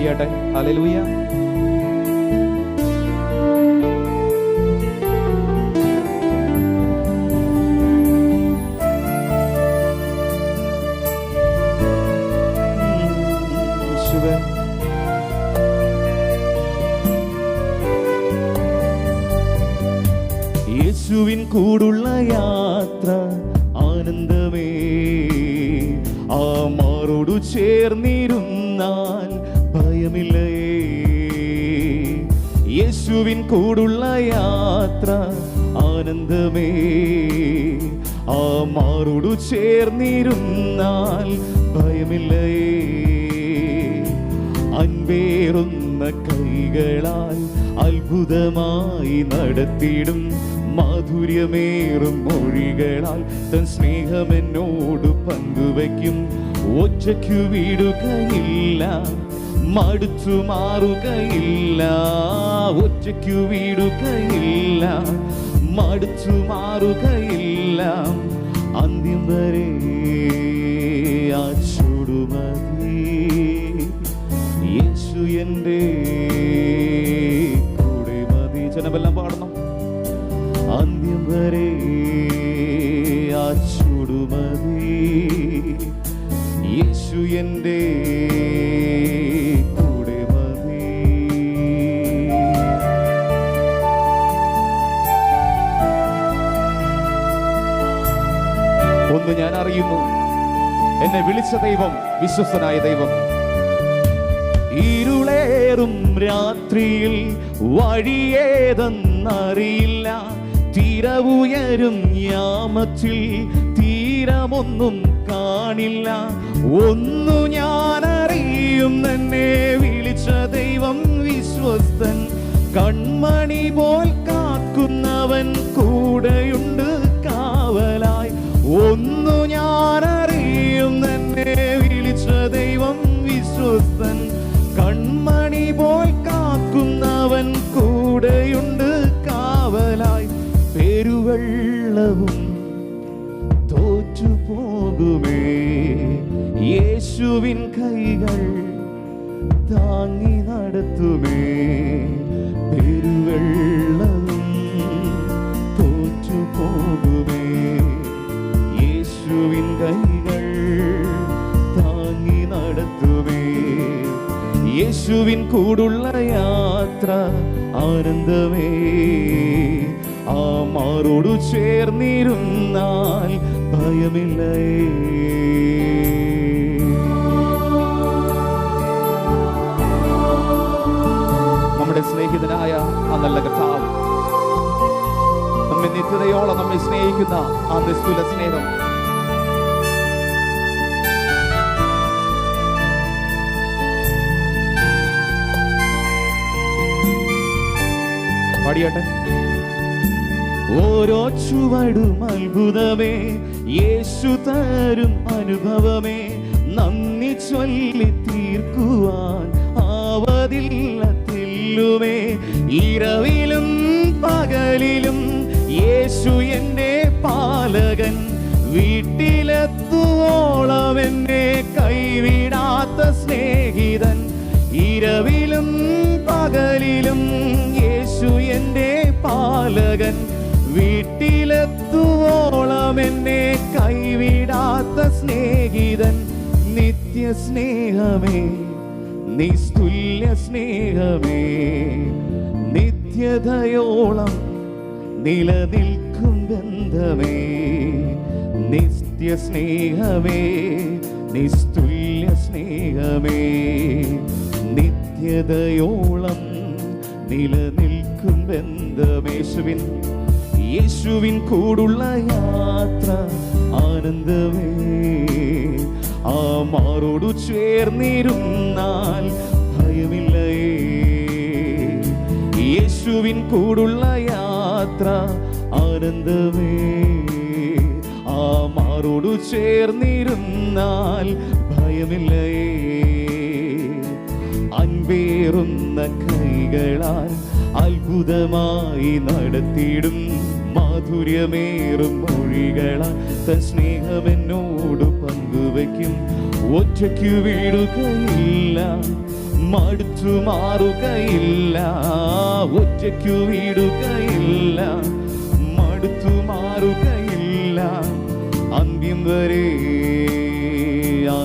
പാടിയാട്ടെ? Hallelujah യേശുവേ. യേശുവിൻ കൂടുള്ള യാത്ര ആനന്ദമേ. ആ മാറോടു ചേർന്നിരുന്നാൽ യേശുവിൻ കൂടുള്ള യാത്ര ആനന്ദമേ. ആ മാറോടു ചേർന്നിരുന്നാൽ ഭയമില്ലേ അൻപേറുന്ന കൈകളാൽ അത്ഭുതമായി നടത്തിയിടും. മാധുര്യമേറും മൊഴികളാൽ തൻ സ്നേഹമെന്നോട് പങ്കുവയ്ക്കും. ഒറ്റയ്ക്കു വീടുകയില്ല മടുത്തു മാറുകയില്ല. ഒറ്റയ്ക്കു വീടുകയില്ല മടിച്ചു മാറുകയില്ല. അന്ത്യം വരെ യേശു എന്റെ കൂടെ മതി. ജനമെല്ലാം പാടണം. അന്ത്യം വരെ ആ യേശു എന്റെ ഒന്ന് ഞാൻ അറിയുന്നു. എന്നെ വിളിച്ച ദൈവം വിശ്വസ്തനായ ദൈവം. ഇരുളേറും രാത്രിയിൽ വഴിയേതെന്നറിയില്ല. തീരവുയരും യാമത്തിൽ തീരമൊന്നും കാണില്ല. ഒന്നു ഞാൻ അറിയും എന്നെ വിളിച്ച ദൈവം വിശ്വസ്തൻ. കൺമണി പോൽ കാക്കുന്നവൻ കൂടെയുണ്ട്. പെരുവെള്ളവും തോറ്റു പോകുമേ യേശുവിൻ കൈകൾ താങ്ങി നടത്തുമേ പെരുവെള്ളവും തോറ്റു പോകുമേ യേശുവിൻ കൈകൾ താങ്ങി നടത്തുമേ യേശുവിൻ കൂടുള്ള യാത്ര ആനന്ദമേ ആ ചേർന്നിരുന്നാൽ ഭയമില്ലേ? നമ്മുടെ സ്നേഹിതനായ ആ നല്ല കർത്താവ് നമ്മെ നിത്യതയോളം നമ്മെ സ്നേഹിക്കുന്ന ആ നിസ്തുല സ്നേഹം. പാടിയാട്ടെ? ഓരോ ചുവടും അത്ഭുതമേ യേശു തരും അനുഭവമേ നന്ദി ചൊല്ലി തീർക്കുവാൻ ആവതില്ല തെല്ലുമേ. ഇരവിലും പകലിലും യേശു എന്റെ പാലകൻ വീട്ടിലെത്തുവോളം എന്നെ കൈവിടാത്ത സ്നേഹിതൻ. ഇരവിലും പകലിലും യേശു എന്റെ പാലകൻ വീട്ടിലെത്തുവോളം എന്നെ കൈവിടാത്ത സ്നേഹിതൻ നിത്യ സ്നേഹമേ നിസ്തുല്യ സ്നേഹമേ നിത്യതയോളം നിലനിൽക്കും ബന്ധമേ നിത്യ സ്നേഹമേ നിസ്തുല്യ സ്നേഹമേ നിത്യതയോളം നിലനിൽക്കും ബന്ധമേശുവിൻ യേശുവിൻ കൂടുള്ള യാത്ര ആനന്ദമേ. ആ മാറോടു ചേർന്നിരുന്നാൽ ഭയമില്ലേ യേശുവിൻ കൂടുള്ള യാത്ര ആനന്ദമേ. ആ മാറോടു ചേർന്നിരുന്നാൽ ഭയമില്ലേ അൻപേറുന്ന കൈകളാൽ അത്ഭുതമായി നടത്തിയിടും. മാധുര്യമേറും മൊഴികളാൽ തൻ സ്നേഹമെന്നോട് പങ്കുവയ്ക്കും. ഒറ്റയ്ക്ക് വീടുകയില്ല മടുത്തു മാറുകയില്ല. ഒറ്റയ്ക്കു വീടുകയില്ല മടുത്തു മാറുകയില്ല. അന്ത്യം വരെ ആ